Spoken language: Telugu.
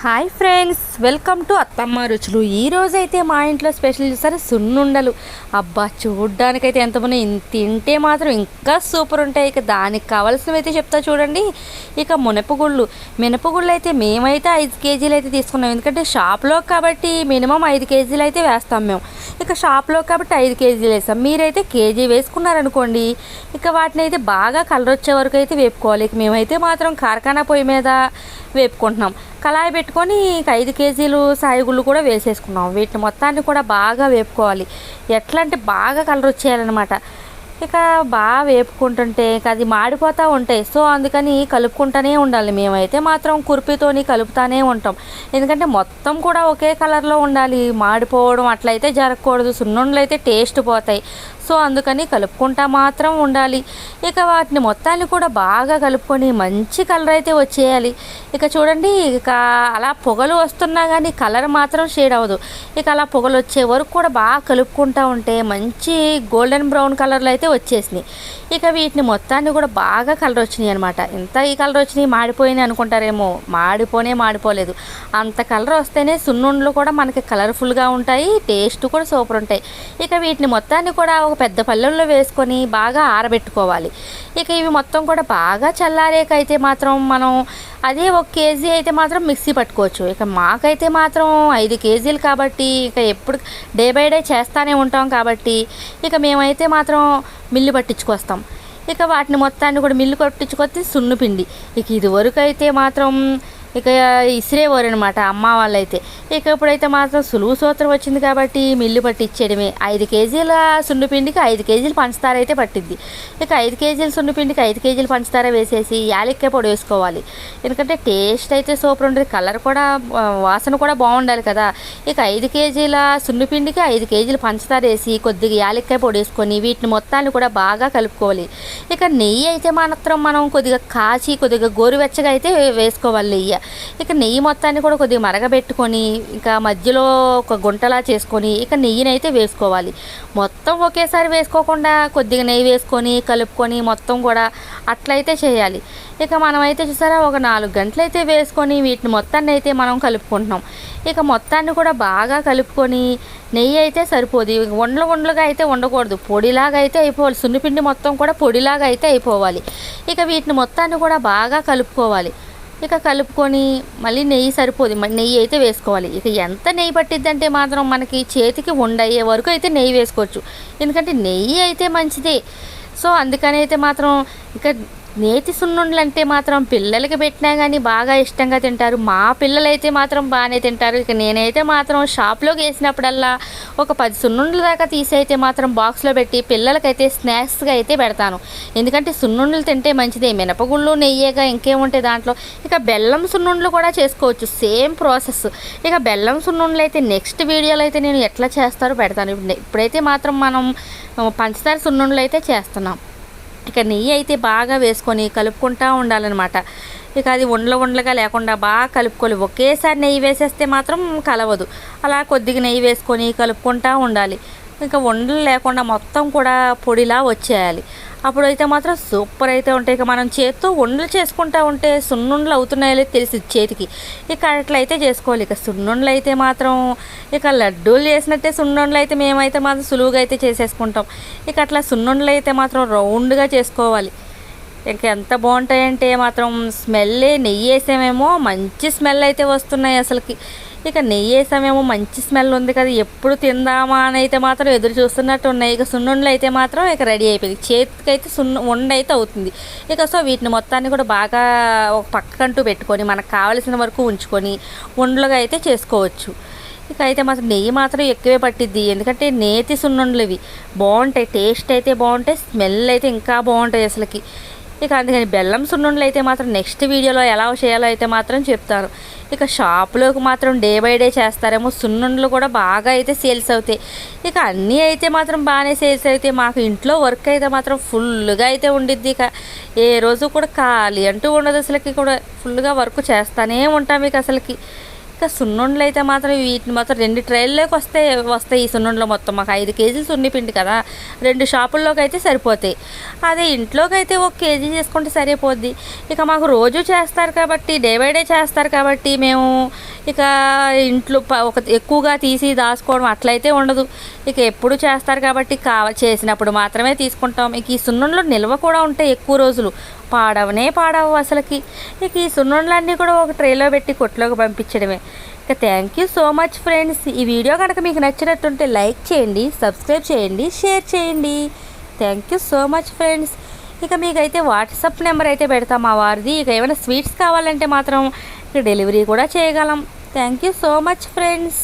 హాయ్ ఫ్రెండ్స్ వెల్కమ్ టు అత్తమ్మ రుచులు. ఈరోజైతే మా ఇంట్లో స్పెషల్ చూసారు సున్నుండలు. అబ్బా చూడ్డానికైతే ఎంత బాగున్నాయి. తింటే మాత్రం ఇంకా సూపర్ ఉంటాయి. ఇక దానికి కావాల్సినవి అయితే చెప్తా చూడండి. ఇక మునపగుళ్ళు. మినపగుళ్ళు అయితే మేమైతే ఐదు కేజీలు అయితే తీసుకున్నాం. ఎందుకంటే షాప్లో కాబట్టి మినిమం ఐదు కేజీలు అయితే వేస్తాం మేము. ఇక షాప్లో కాబట్టి ఐదు కేజీలు వేస్తాం. మీరైతే కేజీ వేసుకున్నారనుకోండి ఇక వాటిని అయితే బాగా కలర్ వచ్చే వరకు అయితే వేపుకోవాలి. ఇక మేమైతే మాత్రం కార్ఖానా పొయ్యి మీద వేపుకుంటున్నాం. కళాయి పెట్టుకొని ఇక ఐదు కేజీలు సాయిగుళ్ళు కూడా వేసేసుకున్నాం. వీటిని మొత్తాన్ని కూడా బాగా వేపుకోవాలి. ఎట్లా అంటే బాగా కలర్ వచ్చేయాలన్నమాట. ఇక బాగా వేపుకుంటుంటే ఇక అది మాడిపోతూ ఉంటాయి. సో అందుకని కలుపుకుంటూనే ఉండాలి. మేమైతే మాత్రం కుర్పీతోని కలుపుతానే ఉంటాం. ఎందుకంటే మొత్తం కూడా ఒకే కలర్లో ఉండాలి. మాడిపోవడం అట్లయితే జరగకూడదు. సున్నుండలు అయితే టేస్ట్ పోతాయి. సో అందుకని కలుపుకుంటా మాత్రం ఉండాలి. ఇక వాటిని మొత్తాన్ని కూడా బాగా కలుపుకొని మంచి కలర్ అయితే వచ్చేయాలి. ఇక చూడండి ఇక అలా పొగలు వస్తున్నా కానీ కలర్ మాత్రం షేడ్ అవ్వదు. ఇక అలా పొగలు వచ్చే వరకు కూడా బాగా కలుపుకుంటా ఉంటే మంచి గోల్డెన్ బ్రౌన్ కలర్లో అయితే వచ్చేసినాయి. ఇక వీటిని మొత్తాన్ని కూడా బాగా కలర్ వచ్చినాయి అనమాట ఇంత ఈ కలర్ వచ్చినాయి మాడిపోయినాయి అనుకుంటారేమో. మాడిపోనే మాడిపోలేదు. అంత కలర్ వస్తేనే సున్నుండలు కూడా మనకి కలర్ఫుల్గా ఉంటాయి టేస్ట్ కూడా సూపర్ ఉంటాయి. ఇక వీటిని మొత్తాన్ని కూడా ఒక పెద్ద పళ్ళెంలో వేసుకొని బాగా ఆరబెట్టుకోవాలి. ఇక ఇవి మొత్తం కూడా బాగా చల్లారేకైతే మాత్రం మనం అదే ఒక కేజీ అయితే మాత్రం మిక్సీ పట్టుకోవచ్చు. ఇక మాకైతే మాత్రం ఐదు కేజీలు కాబట్టి ఇక ఎప్పుడు డే బై డే చేస్తానే ఉంటాం కాబట్టి ఇక మేమైతే మాత్రం మిల్లు పట్టించుకొస్తాం. ఇక వాటిని మొత్తాన్ని కూడా మిల్లు పట్టించుకొస్తే సున్నుపిండి ఇక ఇది వరకు అయితే మాత్రం ఇక ఇసిరేవారు అనమాట అమ్మ వాళ్ళైతే. ఇక ఇప్పుడైతే మాత్రం సులువు సూత్రం వచ్చింది కాబట్టి మిల్లు పట్టించేయడమే ఐదు కేజీల సున్నుపిండికి ఐదు కేజీలు పంచదార అయితే పట్టింది ఇక ఐదు కేజీల సున్నుపిండికి ఐదు కేజీలు పంచదార వేసేసి యాలక్కాయ పొడి వేసుకోవాలి. ఎందుకంటే టేస్ట్ అయితే సూపర్ ఉంటుంది కలర్ కూడా వాసన కూడా బాగుండాలి కదా. ఇక ఐదు కేజీల సున్నుపిండికి ఐదు కేజీలు పంచదార వేసి కొద్దిగా యాలక్కాయ పొడి వేసుకొని వీటిని మొత్తాన్ని కూడా బాగా కలుపుకోవాలి. ఇక నెయ్యి అయితే మాత్రం మనం కొద్దిగా కాచి కొద్దిగా గోరువెచ్చగా అయితే వేసుకోవాలి. నెయ్యి ఇక నెయ్యి మొత్తాన్ని కూడా కొద్దిగా మరగబెట్టుకొని ఇంకా మధ్యలో ఒక గుంటలా చేసుకొని ఇక నెయ్యిని అయితే వేసుకోవాలి. మొత్తం ఒకేసారి వేసుకోకుండా కొద్దిగా నెయ్యి వేసుకొని కలుపుకొని మొత్తం కూడా అట్లయితే చేయాలి. ఇక మనమైతే చూసారా ఒక నాలుగు గంటలు అయితే వేసుకొని వీటిని మొత్తాన్ని అయితే మనం కలుపుకుంటున్నాం. ఇక మొత్తాన్ని కూడా బాగా కలుపుకొని నెయ్యి అయితే సరిపోదు. ఉండలు ఉండలుగా అయితే ఉండకూడదు. పొడిలాగా అయితే అయిపోవాలి. సున్నిపిండి మొత్తం కూడా పొడిలాగా అయితే అయిపోవాలి. ఇక వీటిని మొత్తాన్ని కూడా బాగా కలుపుకోవాలి. ఇక కలుపుకొని మళ్ళీ నెయ్యి సరిపోదు. మ- నెయ్యి అయితే వేసుకోవాలి. ఇక ఎంత నెయ్యి పట్టిద్దంటే మాత్రం మనకి చేతికి ఉండయ్యే వరకు అయితే నెయ్యి వేసుకోవచ్చు. ఎందుకంటే నెయ్యి అయితే మంచిదే. సో అందుకని అయితే మాత్రం ఇక నేతి సున్నుండలు అంటే మాత్రం పిల్లలకి పెట్టినా కానీ బాగా ఇష్టంగా తింటారు. మా పిల్లలైతే మాత్రం బాగానే తింటారు. ఇక నేనైతే మాత్రం షాప్లోకి వేసినప్పుడల్లా ఒక పది సున్నుండల దాకా తీసి అయితే మాత్రం బాక్స్లో పెట్టి పిల్లలకైతే స్నాక్స్గా అయితే పెడతాను. ఎందుకంటే సున్నుండలు తింటే మంచిదే. మినపగుళ్ళు నెయ్యేగా ఇంకేముంటాయి దాంట్లో? ఇక బెల్లం సున్నుండలు కూడా చేసుకోవచ్చు. Same process. ఇక బెల్లం సున్నుండలు అయితే నెక్స్ట్ వీడియోలో అయితే నేను ఎట్లా చేస్తారో పెడతాను. ఇప్పుడు- ఇప్పుడైతే మాత్రం మనం పంచదార సున్నుండలు అయితే చేస్తున్నాం. ఇక నెయ్యి అయితే బాగా వేసుకొని కలుపుకుంటూ ఉండాలన్నమాట. ఇక అది ఉండలు ఉండలుగా లేకుండా బాగా కలుపుకోవాలి. ఒకేసారి నెయ్యి వేసేస్తే మాత్రం కలవదు. అలా కొద్దిగా నెయ్యి వేసుకొని కలుపుకుంటూ ఉండాలి. ఇంకా ఉండలు లేకుండా మొత్తం కూడా పొడిలా వచ్చేయాలి. అప్పుడైతే మాత్రం సూపర్ అయితే ఉంటాయి. ఇక మనం చేత్తో ఉండలు చేసుకుంటా ఉంటే సున్నుండలు అవుతున్నాయో లేదో తెలిసి చేతికి. ఇక అట్లయితే చేసుకోవాలి. ఇక సున్నుండలు అయితే మాత్రం ఇక లడ్డూలు చేసినట్టే సున్నుండలు అయితే మేమైతే మాత్రం సులువుగా అయితే చేసేసుకుంటాం. ఇక అట్లా సున్నుండలు అయితే మాత్రం రౌండ్గా చేసుకోవాలి. ఇంకా ఎంత బాగుంటాయంటే మాత్రం స్మెల్లే నెయ్యి వేసామేమో మంచి స్మెల్ అయితే వస్తున్నాయి అసలుకి. ఇక నెయ్యి వేసామేమో మంచి స్మెల్ ఉంది కదా ఎప్పుడు తిందామా అని అయితే మాత్రం ఎదురు చూస్తున్నట్టు ఉన్నాయి. ఇక సున్నుండలు అయితే మాత్రం ఇక రెడీ అయిపోయింది. చేతికి అయితే సున్ను ఉండ అయితే అవుతుంది. ఇక సో వీటిని మొత్తాన్ని కూడా బాగా ఒక పక్కకంటూ పెట్టుకొని మనకు కావలసిన వరకు ఉంచుకొని ఉండలుగా అయితే చేసుకోవచ్చు. ఇక అయితే మాత్రం నెయ్యి మాత్రం ఎక్కువే పట్టిద్ది. ఎందుకంటే నేతి సున్నుండలు ఇవి. బాగుంటాయి టేస్ట్ అయితే బాగుంటాయి స్మెల్ అయితే ఇంకా బాగుంటాయి అసలుకి. ఇక అందుకని బెల్లం సున్నుండలు అయితే మాత్రం నెక్స్ట్ వీడియోలో ఎలా చేయాలో అయితే మాత్రం చెప్తాను. ఇక షాపులోకి మాత్రం డే బై డే చేస్తారేమో సున్నుండలు కూడా బాగా అయితే సేల్స్ అవుతాయి. ఇక అన్నీ అయితే మాత్రం బాగానే సేల్స్ అవుతాయి. మాకు ఇంట్లో వర్క్ అయితే మాత్రం ఫుల్గా అయితే ఉండిద్ది ఇక. ఏ రోజు కూడా ఖాళీ అంటూ ఉండదు అసలుకి కూడా. ఫుల్గా వర్క్ చేస్తానే ఉంటాం ఇక అసలుకి. ఇక సున్నుండలు అయితే మాత్రం వీటిని మాత్రం రెండు ట్రైల్లోకి వస్తే వస్తాయి ఈ సున్నుండలు మొత్తం. మాకు ఐదు కేజీలు సున్ని పిండి కదా. రెండు షాపుల్లోకి అయితే సరిపోతాయి. అదే ఇంట్లోకి అయితే ఒక కేజీ చేసుకుంటే సరిపోద్ది. ఇక మాకు రోజు చేస్తారు కాబట్టి డే బై డే చేస్తారు కాబట్టి మేము ఇక ఇంట్లో ఒక ఎక్కువగా తీసి దాచుకోవడం అట్లయితే ఉండదు. ఇక ఎప్పుడు చేస్తారు కాబట్టి కావ చేసినప్పుడు మాత్రమే తీసుకుంటాం. ఇక ఈ సున్నుండలు నిల్వ కూడా ఉంటాయి ఎక్కువ రోజులు. పాడవనే పాడవు అసలుకి. ఇక ఈ సున్నుండలన్నీ కూడా ఒక ట్రేలో పెట్టి కొట్లోకి పంపించడమే. ఇక thank you so much friends ఈ వీడియో కనుక మీకు నచ్చినట్టుంటే లైక్ చేయండి సబ్స్క్రైబ్ చేయండి షేర్ చేయండి. Thank you so much friends ఇక మీకైతే వాట్సాప్ నెంబర్ అయితే పెడతాం మా వారిది. ఇక ఏమైనా స్వీట్స్ కావాలంటే మాత్రం ఇక డెలివరీ కూడా చేయగలం. Thank you so much friends